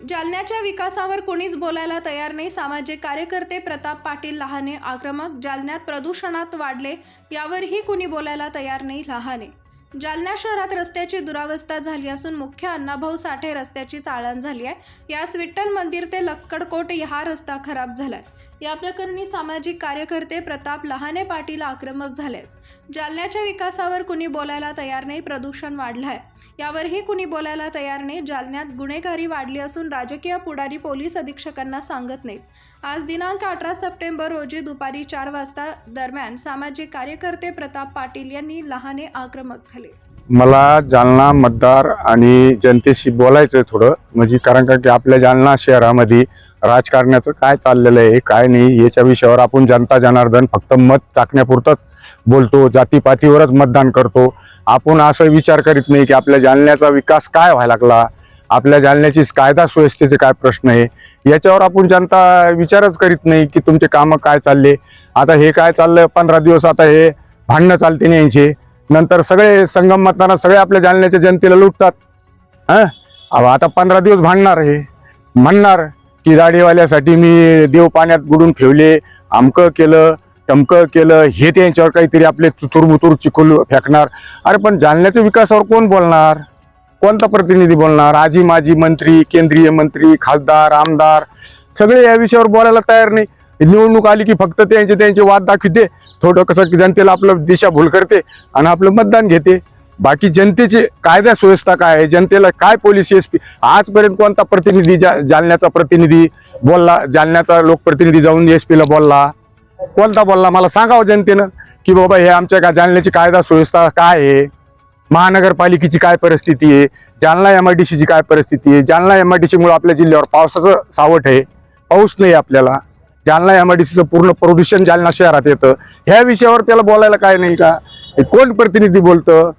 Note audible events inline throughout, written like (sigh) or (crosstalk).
जालन्याच्या विकासावर कोणीच बोलायला तयार नाही. सामाजिक कार्यकर्ते प्रताप पाटील लहाने आक्रमक जालन्यात प्रदूषणात वाढले यावरही कुणी बोलायला तयार नाही लहाने. जालना शहरात रस्त्याची दुरावस्था झाली असून मुख्य अण्णाभाऊ साठे रस्त्याची चाळण झाली आहे. यास विठ्ठल मंदिर ते लक्कडकोट हा रस्ता खराब झालाय. या प्रकरणी सामाजिक कार्यकर्ते प्रताप लहाने पाटील आक्रमक झाले जालन्याच्या विकासावर कुणी बोलायला तयार नाही. प्रदूषण वाढलं आहे यावरही कुणी बोलायला तयार नाही. जालन्यात गुन्हेगारी वाढली असून राजकीय पुढारी पोलीस अधीक्षकांना सांगत नाहीत. आज दिनांक अठरा सप्टेंबर रोजी दुपारी चार वाजता दरम्यान सामाजिक कार्यकर्ते प्रताप पाटील यांनी लहाने आक्रमक झाले. मला जालना मतदार आणि जनतेशी बोलायचं आहे थोडं. म्हणजे कारण का की आपल्या जालना शहरामध्ये राजकारणाचं काय चाललेलं आहे काय नाही याच्या विषयावर आपण जनता जनार्दन फक्त मत टाकण्यापुरतंच बोलतो. जातीपातीवरच मतदान करतो. आपण असं विचार करीत नाही की आपल्या जालन्याचा विकास काय व्हायला लागला आपल्या जालन्याची कायदा सुव्यवस्थेचे काय प्रश्न आहे याच्यावर आपण जनता विचारच करीत नाही की तुमचे कामं काय चालले. आता हे काय चाललं पंधरा दिवस आता हे भांडणं चालते नाही यांचे. नंतर सगळे संगम मतदानात सगळे आपल्या जालन्याच्या जनतेला लुटतात. हां? अहो आता पंधरा दिवस भांडणार हे म्हणणार की दाढीवाल्यासाठी मी देव पाण्यात बुडून ठेवले अमकं केलं टमकं केलं हे त्यांच्यावर काहीतरी आपले तुतुरमुतूर चिखोल फेकणार. अरे पण जालन्याच्या विकासावर कोण बोलणार? कोणता प्रतिनिधी बोलणार? आजी माजी मंत्री केंद्रीय मंत्री खासदार आमदार सगळे या विषयावर बोलायला तयार नाही. निवडणूक आली की फक्त त्यांचे त्यांचे वाद दाखवते. थोडं कसं की जनतेला आपलं दिशाभूल करते आणि आपलं मतदान घेते. बाकी जनतेचे कायदा सुव्यवस्था काय आहे? जनतेला काय पोलीस एस पी आजपर्यंत कोणता प्रतिनिधी जा जालन्याचा प्रतिनिधी बोलला? जालन्याचा लोकप्रतिनिधी जाऊन एस पीला बोलला? कोणता बोलला? मला सांगावं जनतेनं की बाबा हे आमच्या का जालन्याची कायदा सुव्यवस्था काय आहे? महानगरपालिकेची काय परिस्थिती आहे? जालना एम आय डी सीची काय परिस्थिती आहे? जालना एम आय डी सीमुळे आपल्या जिल्ह्यावर पावसाचं सावट आहे. पाऊस नाही आपल्याला. जालना एम आय डी सीचं पूर्ण प्रदूषण जालना शहरात येतं. ह्या विषयावर त्याला बोलायला काय नाही का? हे कोण प्रतिनिधी बोलतं?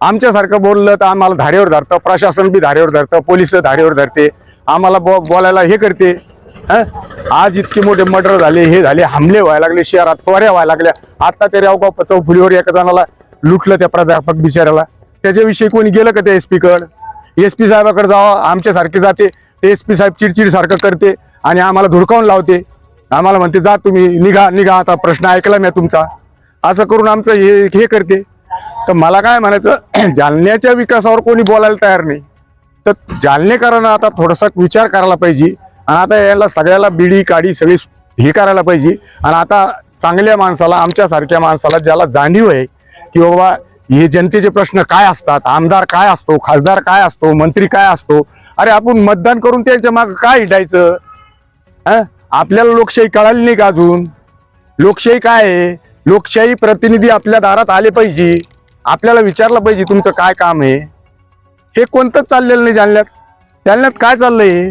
आमच्यासारखं बोललं तर आम्हाला धारेवर धरतं प्रशासन बी धारेवर धरतं पोलीस धारेवर धरते. आम्हाला बो बोलायला हे करते. आज इतके मोठे मर्डर झाले हे झाले हमले व्हायला लागले शहरात फवाऱ्या व्हायला लागल्या. आता ते रावगाव चौफुलीवर एका जणाला लुटलं त्या प्राध्यापक बिचाऱ्याला. त्याच्याविषयी कोणी गेलं का त्या एस पीकडं? एस पी साहेबाकडे जावं आमच्यासारखे जाते. ते एस पी साहेब चिडचिड सारखं करते आणि आम्हाला धुडकावून लावते. आम्हाला म्हणते जा तुम्ही निघा निघा आता प्रश्न ऐकला मी तुमचा. असं करून आमचं हे हे करते. तर मला काय म्हणायचं (clears throat) जालन्याच्या विकासावर कोणी बोलायला तयार नाही. तर जालनेकरांना आता थोडासा विचार करायला पाहिजे. आणि आता याला सगळ्याला बिडी काडी सगळी हे करायला पाहिजे. आणि आता चांगल्या माणसाला आमच्यासारख्या माणसाला ज्याला जाणीव आहे की बाबा हे जनतेचे प्रश्न काय असतात आमदार काय असतो खासदार काय असतो मंत्री काय असतो अरे आपण मतदान करून त्यांच्या माग काय हिटायचं आपल्याला लोकशाही कळाली नाही का अजून? लोकशाही काय आहे? लोकशाही प्रतिनिधी आपल्या दारात आले पाहिजे. आपल्याला विचारलं पाहिजे तुमचं काय काम आहे? हे कोणतंच चाललेलं नाही जालन्यात. जालन्यात काय चाललंय?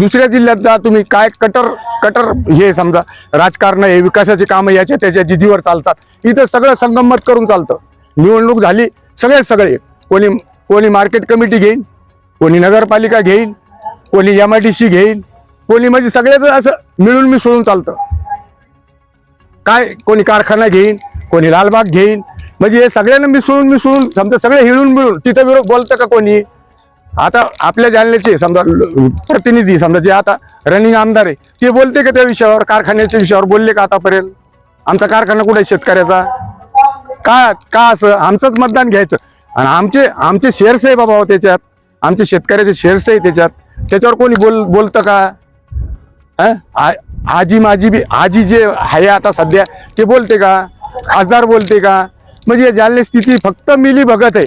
दुसऱ्या जिल्ह्यात जा तुम्ही काय कटर कटर हे समजा राजकारण आहे विकासाचे कामं याच्या त्याच्या जिद्दीवर चालतात. इथं सगळं संगमत करून चालतं. निवडणूक झाली सगळे सगळे. कोणी कोणी मार्केट कमिटी घेईन कोणी नगरपालिका घेईन कोणी एम आय डी सी घेईन कोणी म्हणजे सगळ्याच असं मिळून मिसळून चालतं. काय कोणी कारखाना घेईन कोणी लालबाग घेईन म्हणजे हे सगळ्यांना मिसळून मिसळून समजा सगळे हिळून मिळून तिथं विरोध बोलतं का कोणी? आता आपल्या जालन्याचे समजा प्रतिनिधी समजा जे आता रनिंग आमदार आहे ते बोलते का त्या विषयावर कारखान्याच्या विषयावर बोलले का आतापर्यंत? आमचा कारखाना कुठे आहे शेतकऱ्याचा? का का असं? आमचंच मतदान घ्यायचं. आणि आमचे आमचे शेअर्स आहे बाबा हो त्याच्यात. आमचे शेतकऱ्याचे शेअर्स आहे त्याच्यात. त्याच्यावर कोणी बोल बोलतं का? आजी माझी बी आजी जे आहे आता सध्या ते बोलते का? खासदार बोलते का? म्हणजे जालने स्थिती फक्त मिली बघत आहे.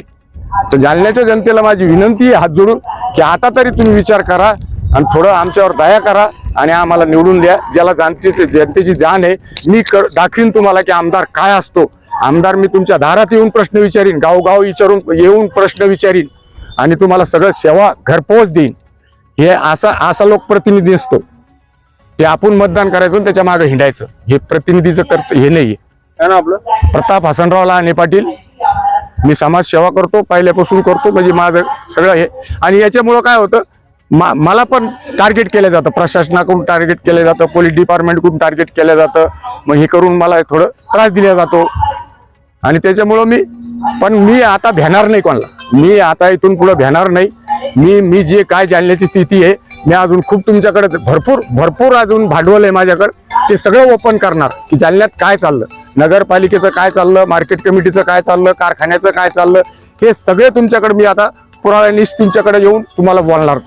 तर जालन्याच्या जनतेला माझी विनंती आहे हात जोडून की आता तरी तुम्ही विचार करा आणि थोडं आमच्यावर दया करा आणि आम्हाला निवडून द्या. ज्याला जाणते जनतेची जाण आहे मी कर दाखवीन तुम्हाला की आमदार काय असतो. आमदार मी तुमच्या दारात येऊन प्रश्न विचारीन गावगाव विचारून येऊन प्रश्न विचारीन आणि तुम्हाला सगळं सेवा घरपोच देईन. हे असा असा लोकप्रतिनिधी असतो. ते आपण मतदान करायचं त्याच्यामागे हिंडायचं. हे प्रतिनिधीचं कर्त हे नाही ना आपलं? प्रताप हसनराव लहाने पाटील. मी समाजसेवा करतो पहिल्यापासून करतो म्हणजे माझं सगळं हे. आणि याच्यामुळं काय होतं मा मला पण टार्गेट केलं जातं. प्रशासनाकडून टार्गेट केलं जातं पोलीस डिपार्टमेंटकडून टार्गेट केलं जातं. मग हे करून मला थोडं त्रास दिला जातो. आणि त्याच्यामुळं मी पण मी आता भेणार नाही कोणाला. मी आता इथून पुढं भेणार नाही. मी मी जे काय जाणण्याची स्थिती आहे मी अजून खूप तुमच्याकडे भरपूर भरपूर अजून भांडवल आहे माझ्याकडं. ते सगळं ओपन करणार की जालन्यात काय चाललं. नगरपालिकेचं काय चाललं मार्केट कमिटीचं काय चाललं कारखान्याचं काय चाललं हे सगळे तुमच्याकडे मी आता पुराव्यानिश तुमच्याकडे येऊन तुम्हाला बोलणार.